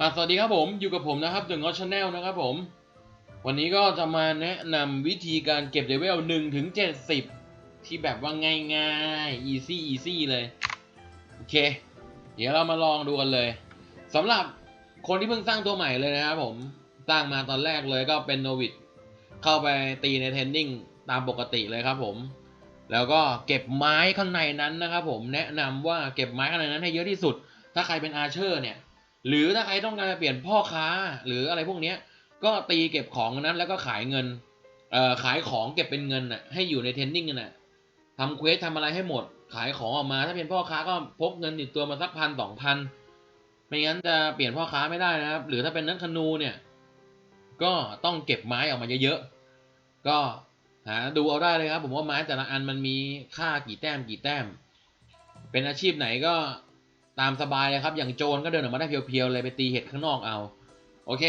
อะสวัสดีครับผมอยู่กับผมนะครับ The God Channel นะครับผม วันนี้ก็จะมาแนะนำวิธีการเก็บเลเวล1ถึง70 ที่แบบว่าง่ายๆ easy easy เลย โอเค เดี๋ยวเรามาลองดูกันเลยสำหรับคนที่เพิ่งสร้างตัวใหม่เลยนะครับผม สร้างมาตอนแรกเลยก็เป็นโนวิดเข้าไปตีในเทนนิ่งตามปกติเลยครับผม แล้วก็เก็บไม้ข้างในนั้นนะครับผมแนะนำว่าเก็บไม้ข้างในนั้นให้เยอะที่สุด ถ้าใครเป็นอาร์เชอร์เนี่ย หรือถ้าใครต้องการจะเปลี่ยนพ่อค้าหรืออะไรพวกเนี้ย ก็ตีเก็บของนั้นแล้วก็ขายเงินเอ่อขายของเก็บเป็นเงินน่ะให้อยู่ในเทนนิ่งน่ะทำเควสทำอะไรให้หมด ขายของออกมา ถ้าเป็นพ่อค้าก็พกเงินติดตัวมาสักพันสองพันไม่งั้นจะเปลี่ยนพ่อค้าไม่ได้นะครับ หรือถ้าเป็นนักธนูเนี่ย ก็ต้องเก็บไม้ออกมาเยอะๆก็หาดูเอาได้เลยครับ ผมว่าไม้แต่ละอันมันมีค่ากี่แต้มกี่แต้ม เป็นอาชีพไหนก็ ตามสบายเลยครับ อย่างโจรก็เดินออกมาได้เพียวๆเลยไปตีเห็ดข้างนอกเอา โอเค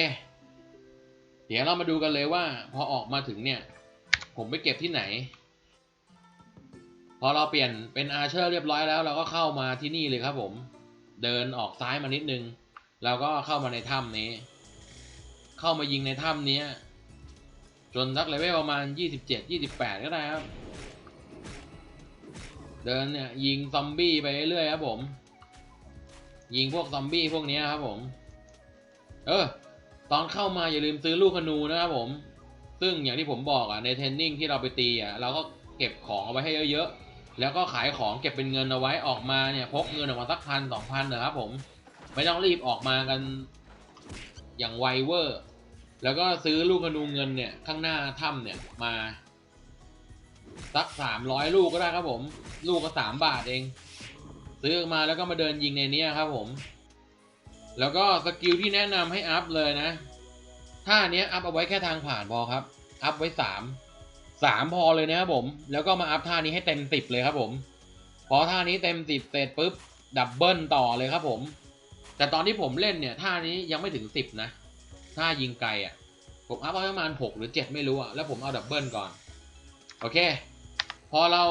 เดี๋ยวเรามาดูกันเลยว่า พอออกมาถึงเนี่ย ผมไปเก็บที่ไหน พอเราเปลี่ยนเป็นอาเชอร์เรียบร้อยแล้ว เราก็เข้ามาที่นี่เลยครับผม เดินออกซ้ายมานิดนึง เราก็เข้ามาในถ้ำนี้ เข้ามายิงในถ้ำนี้จนทักเลเวลประมาณ 27 28 ก็ได้ครับ เดินเนี่ยยิงซอมบี้ไปเรื่อยครับผม ยิงพวกซอมบี้พวกนี้ครับผม เออ ตอนเข้ามาอย่าลืมซื้อลูกธนูนะครับผม ซึ่งอย่างที่ผมบอกอะในเทรนนิ่งที่เราไปตีอะเราก็เก็บของเอาไว้ให้เยอะๆ แล้วก็ขายของเก็บเป็นเงินเอาไว้ออกมาเนี่ยพกเงินออกมาสักพันสองพันนะครับผม ไม่ต้องรีบออกมากันอย่างไวเวอร์ แล้วก็ซื้อลูกธนูเงินเนี่ยข้างหน้าถ้ำเนี่ยมาสักสามร้อยลูกก็ได้ครับผม ลูกก็สามบาทเอง ซื้อมาแล้วก็มาเดินยิงในนี้ครับผม แล้วก็สกิลที่แนะนำให้อัพเลยนะท่าเนี้ยอัพเอาไว้แค่ทางผ่านพอครับ อัพไว้สามสามพอเลยนะครับผม แล้วก็มาอัพท่านี้ให้เต็มสิบเลยครับผม พอท่านี้เต็มสิบเสร็จปุ๊บดับเบิลต่อเลยครับผม แต่ตอนที่ผมเล่นเนี่ยท่านี้ยังไม่ถึงสิบนะท่ายิงไกลอะ ผมอัพไว้ประมาณหกหรือเจ็ดไม่รู้อะแล้วผมเอาดับเบิลก่อน โอเค พอเรา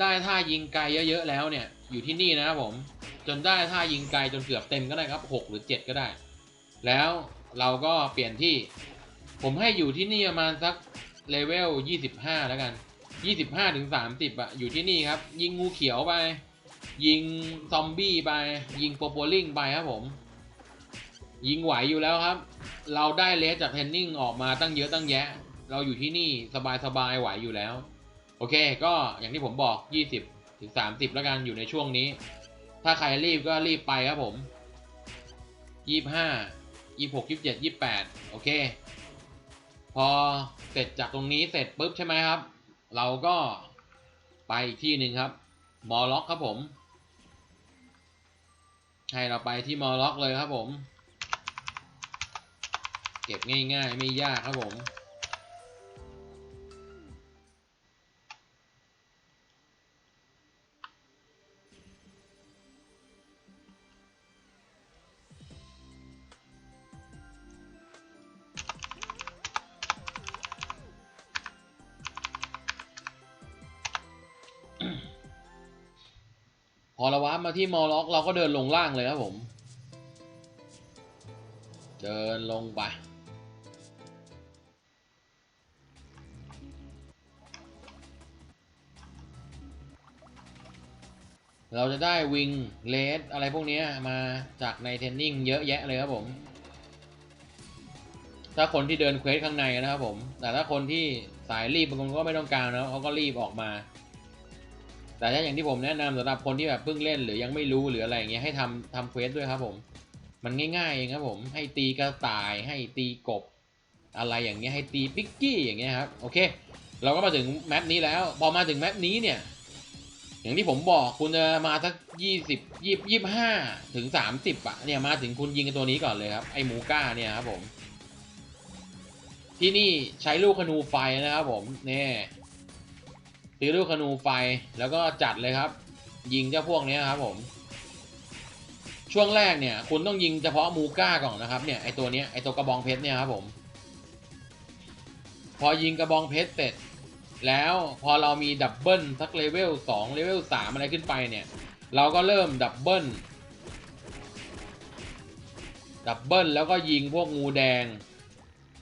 ได้ท่ายิงไกลเยอะๆแล้วเนี่ย อยู่ที่นี่นะครับผม จนได้ท่ายิงไกลจนเกือบเต็มก็ได้ครับหกหรือเจ็ดก็ได้ แล้วเราก็เปลี่ยนที่ ผมให้อยู่ที่นี่ประมาณสักเลเวลยี่สิบห้าแล้วกันยี่สิบห้าถึงสามสิบอะอยู่ที่นี่ครับ ยิงงูเขียวไป ยิงซอมบี้ไป ยิงโปโปลิงไปครับผม ยิงไหวอยู่แล้วครับ เราได้เลสจากเทนนิ่งออกมาตั้งเยอะตั้งแยะ เราอยู่ที่นี่สบายๆไหวอยู่แล้ว โอเค ก็อย่างที่ผมบอก 20 ถึง 30 แล้วกันอยู่ในช่วงนี้ ถ้าใครรีบก็รีบไปครับผม 25 26 27 28 โอเค พอเสร็จจากตรงนี้เสร็จปุ๊บใช่ไหมครับ เราก็ไปอีกที่หนึ่งครับ มอล็อกครับผม ให้เราไปที่มอล็อกเลยครับผม เก็บง่ายๆ ไม่ยากครับผม พอเราว้าร์ปมาที่มอล็อกเราก็เดินลงล่างเลยครับผม เดินลงไป เราจะได้วิงเลสอะไรพวกนี้มาจากในเทนนิ่งเยอะแยะเลยครับผม ถ้าคนที่เดินเควสข้างในนะครับผม แต่ถ้าคนที่สายรีบบางคนก็ไม่ต้องการนะเขาก็รีบออกมา แต่ถ้าอย่างที่ผมแนะนำสำหรับคนที่แบบเพิ่งเล่นหรือยังไม่รู้หรืออะไรอย่างเงี้ยให้ทำทำเควสด้วยครับผม มันง่ายๆเองครับผม ให้ตีกระต่าย ให้ตีกบ อะไรอย่างเงี้ยให้ตีปิกกี้อย่างเงี้ยครับโอเค เราก็มาถึงแมปนี้แล้วพอมาถึงแมปนี้เนี่ยอย่างที่ผมบอกคุณจะมาสักยี่สิบยี่ยี่ห้าถึงสามสิบอะเนี่ยมาถึงคุณยิงตัวนี้ก่อนเลยครับไอหมูก้าเนี่ยครับผม ที่นี่ใช้ลูกขนูไฟนะครับผมเนี่ย ซื้อลูกขนูไฟแล้วก็จัดเลยครับ ยิงเจ้าพวกนี้ครับผมช่วงแรกเนี่ย คุณต้องยิงเฉพาะมูก้าก่อนนะครับเนี่ยไอตัวเนี้ยไอตัวกระบองเพชรเนี่ยครับผม พอยิงกระบองเพชรเสร็จ แล้วพอเรามีดับเบิลสักเลเวลสองเลเวลสามอะไรขึ้นไปเนี่ย เราก็เริ่มดับเบิลดับเบิลแล้วก็ยิงพวกงูแดง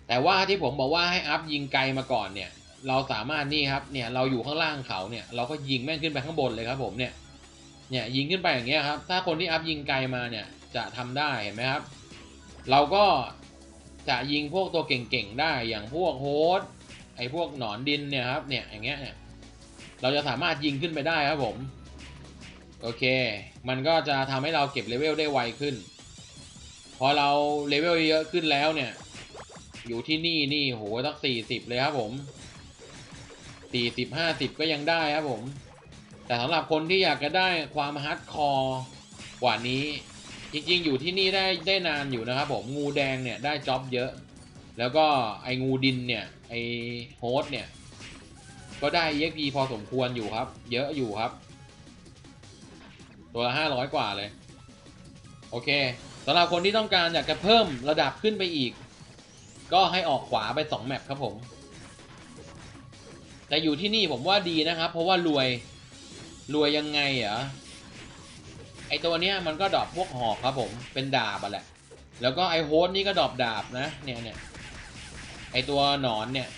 แต่ว่าที่ผมบอกว่าให้อัพยิงไกลมาก่อนเนี่ย เราสามารถนี่ครับเนี่ยเราอยู่ข้างล่างเขาเนี่ยเราก็ยิงแม่งขึ้นไปข้างบนเลยครับผมเนี่ยเนี่ยยิงขึ้นไปอย่างเงี้ยครับถ้าคนที่อัพยิงไกลมาเนี่ยจะทำได้เห็นไหมครับ เราก็จะยิงพวกตัวเก่งๆได้อย่างพวกโฮสไอ้พวกหนอนดินเนี่ยครับเนี่ยอย่างเงี้ยเนี่ยเราจะสามารถยิงขึ้นไปได้ครับผมโอเค มันก็จะทำให้เราเก็บเลเวลได้ไวขึ้น พอเราเลเวลเยอะขึ้นแล้วเนี่ย อยู่ที่นี่นี่โหตั้งสี่สิบเลยครับผม สี่สิบห้าสิบก็ยังได้ครับผม แต่สำหรับคนที่อยากจะได้ความฮาร์ดคอร์กว่านี้ จริงๆ อยู่ที่นี่ได้ได้นานอยู่นะครับผมงูแดงเนี่ยได้จ็อบเยอะ แล้วก็ไอ้งูดินเนี่ยไอ้โฮสต์เนี่ย ก็ได้ EXP พอสมควรอยู่ครับ เยอะอยู่ครับ ตัวละห้าร้อยกว่าเลย โอเคสำหรับคนที่ต้องการอยากจะเพิ่มระดับขึ้นไปอีก ก็ให้ออกขวาไป 2 แมปครับผม แต่อยู่ที่นี่ผมว่าดีนะครับ เพราะว่ารวย รวยยังไงเหรอไอตัวเนี้ยมันก็ดรอปพวกหอกครับผมเป็นดาบอะแหละ แล้วก็ไอโฮสต์นี่ก็ดรอปดาบนะเนี่ยเนี่ยไอตัวหนอนเนี่ย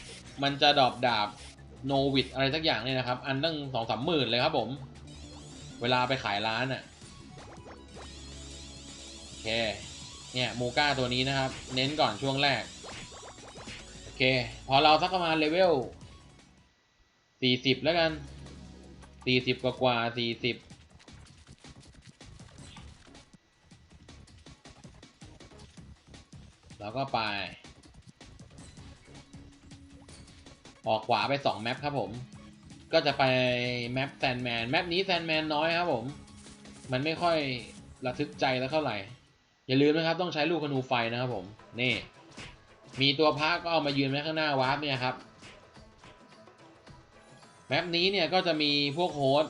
มันจะดรอปดาบโนวิดอะไรสักอย่างเนี่ยนะครับ อันตั้งสองสามหมื่นเลยครับผม เวลาไปขายร้านอะโอเค เนี่ยมูก้าตัวนี้นะครับ เน้นก่อนช่วงแรก โอเค พอเราสักประมาณเลเวล สี่สิบแล้วกันสี่สิบกว่ากว่าสี่สิบแล้วก็ไป ออกขวาไปสองแมปครับผม ก็จะไปแมปแซนแมน แมปนี้แซนแมนน้อยครับผม มันไม่ค่อยระทึกใจแล้วเท่าไหร่ อย่าลืมนะครับต้องใช้ลูกธนูไฟนะครับผม นี่ มีตัวพระก็เอามายืนไว้ข้างหน้าวาร์ปเนี่ยครับ แมปนี้เนี่ยก็จะมีพวกโฮส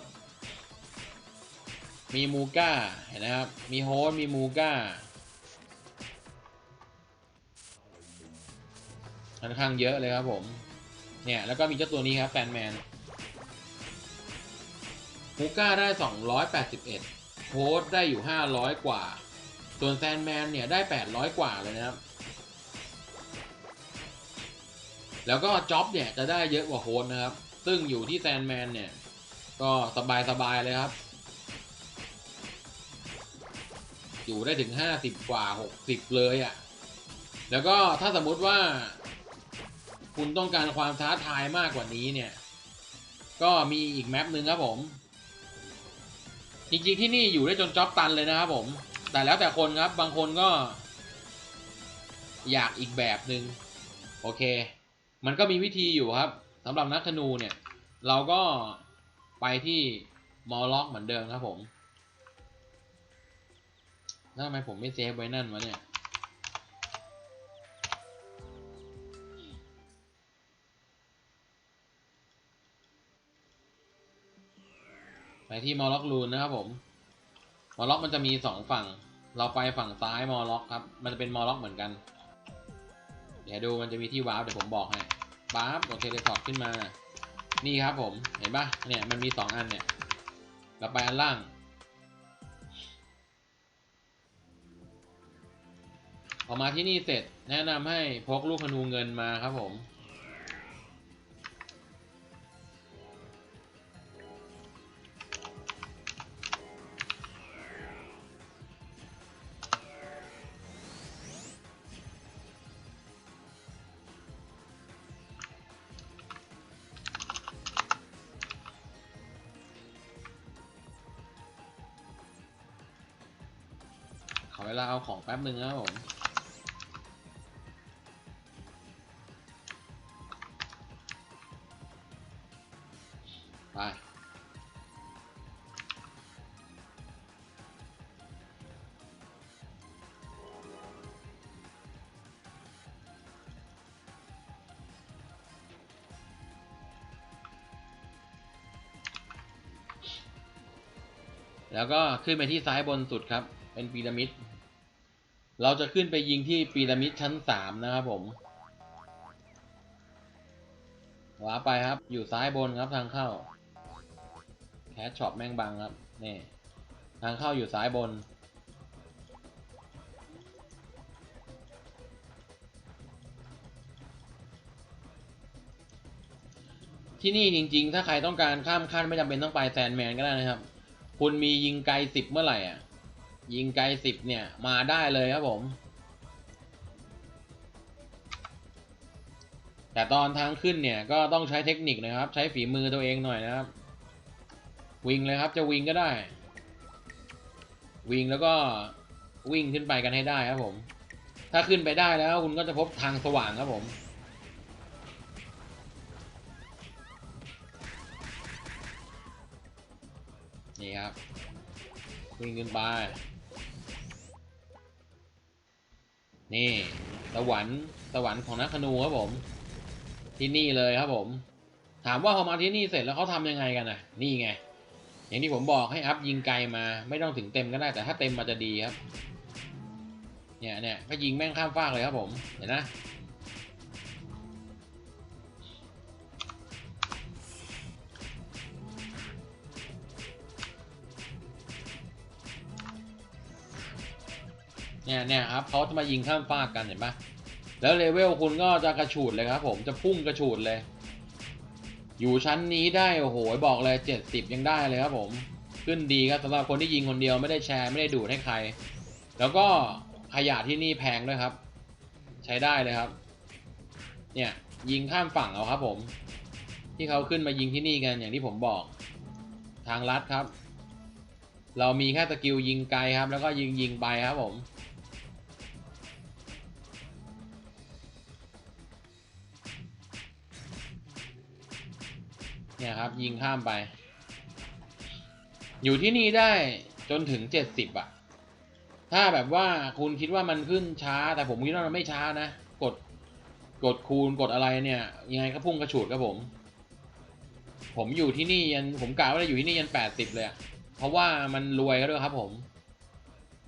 มีมูก้าเห็นนะครับ มีโฮสมีมูก้าค่อนข้างเยอะเลยครับผม เนี่ย แล้วก็มีเจ้าตัวนี้ครับแฟนแมนมูก้าได้ 281 โฮสได้อยู่ 500 กว่า ส่วนแฟนแมนเนี่ยได้ 800 กว่าเลยนะครับ แล้วก็จ็อบเนี่ยจะได้เยอะกว่าโฮสนะครับ ซึ่งอยู่ที่แซนแมนเนี่ย ก็สบายสบายๆเลยครับ อยู่ได้ถึง 50 กว่า 60 เลยอะ่ะ แล้วก็ถ้าสมมุติว่า คุณต้องการความท้าทายมากกว่านี้เนี่ย ก็มีอีกแมปหนึ่งครับผม จริงๆที่นี่อยู่ได้จนจ็อบตันเลยนะครับผม แต่แล้วแต่คนครับบางคนก็ อยากอีกแบบหนึ่งโอเค มันก็มีวิธีอยู่ครับ สำหรับนักธนูเนี่ย เราก็ไปที่มอลล็อกเหมือนเดิมครับผมแล้วทำไมผมไม่เซฟไว้นั่นวะเนี่ย ไปที่มอลล็อกรูนนะครับผมมอลล็อกมันจะมีสองฝั่ง เราไปฝั่งซ้ายมอลล็อกครับ มันจะเป็นมอลล็อกเหมือนกัน เดี๋ยวดูมันจะมีที่วาร์ปเดี๋ยวผมบอกให้ วาร์ปกดเทเลพอร์ตขึ้นมา นี่ครับผม เห็นปะเนี่ยมันมีสองอันเนี่ย เราไปอันล่าง ออกมาที่นี่เสร็จแนะนำให้พกลูกธนูเงินมาครับผม เวลาเอาของแป๊บหนึ่งนะครับผมไปแล้วก็ขึ้นไปที่ซ้ายบนสุดครับ เป็นพีระมิด เราจะขึ้นไปยิงที่ปีระมิดชั้นสามนะครับผมหวาไปครับ อยู่ซ้ายบนครับทางเข้า แคชช็อปแม่งบังครับ นี่ ทางเข้าอยู่ซ้ายบน ที่นี่จริง ๆ ถ้าใครต้องการข้ามขั้นไม่จำเป็นต้องไปแซนแมนก็ได้นะครับ คุณมียิงไกลสิบเมื่อไหร่อะ ยิงไกลสิบเนี่ยมาได้เลยครับผม แต่ตอนทางขึ้นเนี่ยก็ต้องใช้เทคนิคนะครับ ใช้ฝีมือตัวเองหน่อยนะครับ วิ่งเลยครับจะวิ่งก็ได้ วิ่งแล้วก็วิ่งขึ้นไปกันให้ได้ครับผม ถ้าขึ้นไปได้แล้วคุณก็จะพบทางสว่างครับผมนี่ครับวิ่งขึ้นไป นี่สวรรค์สวรรค์ของนักขนูครับผม ที่นี่เลยครับผม ถามว่าพอมาที่นี่เสร็จแล้วเขาทำยังไงกันน่ะนี่ไง อย่างที่ผมบอกให้อัพยิงไกลมา ไม่ต้องถึงเต็มก็ได้แต่ถ้าเต็มมาจะดีครับ เนี่ยเนี่ยก็ยิงแม่งข้ามฟากเลยครับผม เห็นนะ เนี่ยเนี่ยครับเขาจะมายิงข้ามฟากกันเห็นปะแล้วเลเวลคุณก็จะกระฉูดเลยครับผมจะพุ่งกระฉูดเลย อยู่ชั้นนี้ได้โอ้โหบอกเลยเจ็ดสิบยังได้เลยครับผมขึ้นดีครับสำหรับคนที่ยิงคนเดียวไม่ได้แชร์ไม่ได้ดูดให้ใคร แล้วก็ขยะที่นี่แพงด้วยครับ ใช้ได้เลยครับ เนี่ยยิงข้ามฝั่งเอาครับผม ที่เขาขึ้นมายิงที่นี่กันอย่างที่ผมบอก ทางลัดครับ เรามีแค่สกิลยิงไกลครับ แล้วก็ยิงยิงไปครับผม เนี่ยครับ ยิงข้ามไป อยู่ที่นี่ได้จนถึงเจ็ดสิบอะถ้าแบบว่าคุณคิดว่ามันขึ้นช้า แต่ผมคิดว่ามันไม่ช้านะ กดกดคูณกดอะไรเนี่ย ยังไงก็พุ่งกระฉูดครับผม ผมอยู่ที่นี่ยันผมกะว่าจะอยู่ที่นี่ยันแปดสิบเลยเพราะว่ามันรวยก็ด้วยครับผม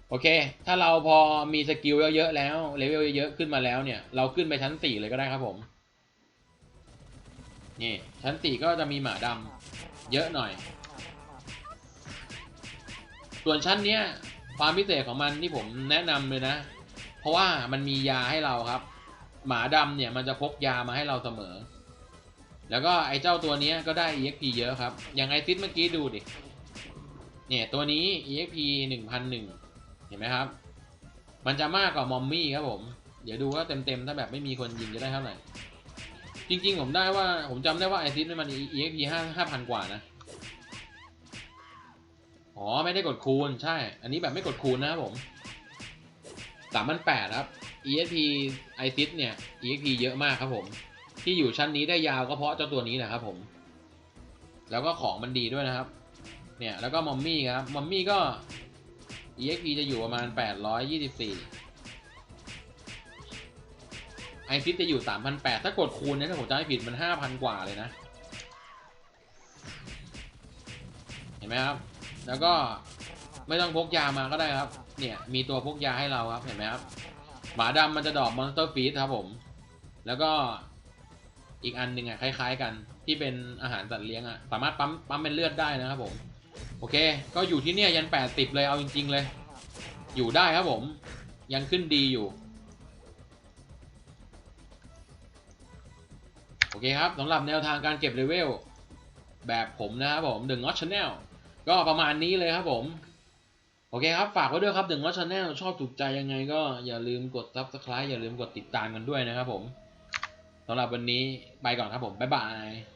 โอเค ถ้าเราพอมีสกิลเยอะๆแล้วเลเวลเยอะๆขึ้นมาแล้วเนี่ย เราขึ้นไปชั้นสี่เลยก็ได้ครับผม นี่ชั้นสี่ก็จะมีหมาดำเยอะหน่อย ส่วนชั้นเนี้ยความพิเศษของมันที่ผมแนะนำเลยนะ เพราะว่ามันมียาให้เราครับ หมาดำเนี่ยมันจะพกยามาให้เราเสมอ แล้วก็ไอ้เจ้าตัวเนี้ยก็ได้ EXP เยอะครับ อย่างไอซิดเมื่อกี้ดูดิ เนี่ยตัวนี้ EXP หนึ่งพันหนึ่งเห็นไหมครับ มันจะมากกว่ามอมมี่ครับผม เดี๋ยวดูว่าเต็มๆถ้าแบบไม่มีคนยิงจะได้เท่าไหร่ จริง ๆ ผมได้ว่า ผมจำได้ว่าไอซิดมัน EXP ห้าห้าพันกว่านะ อ๋อ ไม่ได้กดคูณ ใช่ อันนี้แบบไม่กดคูณนะครับผมสามพันแปดครับ EXP ไอซิดเนี่ย EXP เยอะมากครับผม ที่อยู่ชั้นนี้ได้ยาวก็เพราะเจ้าตัวนี้แหละครับผม แล้วก็ของมันดีด้วยนะครับ เนี่ย แล้วก็มอมมี่ครับ มอมมี่ก็ EXP จะอยู่ประมาณ 824 ไอซิดจะอยู่ 3,800 ถ้ากดคูณเนี่ยถ้าผมจำไม่ผิดมัน 5,000 กว่าเลยนะ เห็นไหมครับ แล้วก็ไม่ต้องพกยามาก็ได้ครับ เนี่ยมีตัวพกยาให้เราครับ เห็นไหมครับ หมาดำมันจะดอกมอนสเตอร์ฟีดครับผม แล้วก็อีกอันหนึ่งอะคล้ายๆ กันที่เป็นอาหารสัตว์เลี้ยงอะ สามารถปั๊มปั๊มเป็นเลือดได้นะครับผม โอเค ก็อยู่ที่เนี่ยยันแปดสิบเลยเอาจริง ๆ เลย อยู่ได้ครับผม ยังขึ้นดีอยู่ โอเคครับสำหรับแนวทางการเก็บเลเวลแบบผมนะครับผมหนึ่งอัชชแนลก็ประมาณนี้เลยครับผม โอเคครับ ฝากไว้ด้วยครับหนึ่งอัชชแนลชอบถูกใจยังไงก็อย่าลืมกดซับสไคร b e อย่าลืมกดติดตามกันด้วยนะครับผมสำหรับวันนี้ไปก่อนครับผม บ๊ายบาย